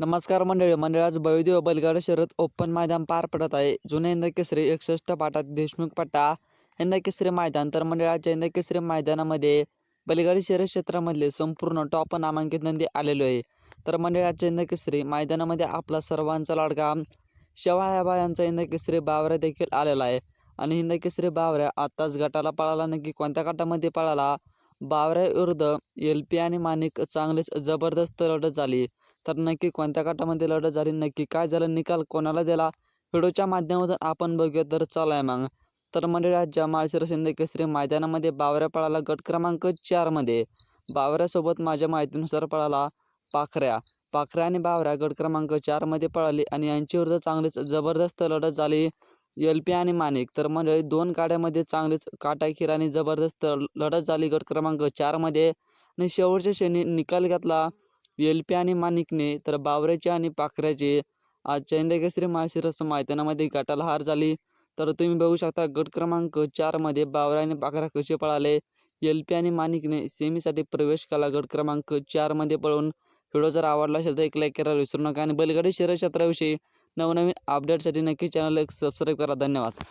नमस्कार मंडळी मंडळ आज भव्यदेव बलगाड शरद ओपन मैदान पार पडत आहे. जुने हिंद केसरी एकसष्ट पाटात देशमुख पट्टा हिंद केसरी मैदान. तर मंडळाच्या आजच्या केसरी मैदानामध्ये बलगाडी शहर क्षेत्रामधले संपूर्ण टॉप नामांकित नंदी आलेलो आहे. तर मंडळाच्या आजच्या केसरी मैदानामध्ये आपला सर्वांचा लाडका शेवाळ्याबा यांचा हिंद केसरी बावऱ्या देखील आलेला आहे. आणि हिंद केसरी बावऱ्या आत्ताच गटाला पळाला नक्की कोणत्या गटामध्ये पळाला? बावऱ्या विरुद्ध एल पी आणि माणिक चांगलीच जबरदस्त लढत झाली. तर नक्की कोणत्या गटामध्ये लढत झाली नक्की काय झालं निकाल कोणाला दिला? व्हिडिओच्या माध्यमातून आपण बघूया तर चला आहे मग. तर मंडळी आज माळशिर शिंदे केसरी मैदानामध्ये बावऱ्या पळाला गट क्रमांक चारमध्ये बावऱ्यासोबत माझ्या माहितीनुसार पळाला पाखऱ्या. पाखऱ्या आणि बावऱ्या गट क्रमांक चारमध्ये पळाली आणि यांच्याविरुद्ध चांगलीच जबरदस्त लढत झाली. एल पी आणि माणिक तर मंडळी दोन गाड्यामध्ये चांगलीच काटाखीर आणि जबरदस्त लढत झाली गट क्रमांक चारमध्ये आणि शेवटच्या क्षणी निकाल घेतला एल पी आणि माणिकने तर बावऱ्याचे आणि पाखऱ्याचे आज चैंदकेसरी माळशिरस मैदानामध्ये गटाला हार झाली. तर तुम्ही बघू शकता गट क्रमांक चारमध्ये बावरा आणि पाखरा कसे पळाले. एल पी आणि माणिकने सेमीसाठी प्रवेश केला गट क्रमांक चारमध्ये पळून. व्हिडिओ जर आवडला असेल तर एक लाईक करायला विसरू नका. आणि बैलगाडी शर्यत क्षेत्राविषयी नवनवीन अपडेटसाठी नक्की चॅनल एक सबस्क्राईब करा. धन्यवाद.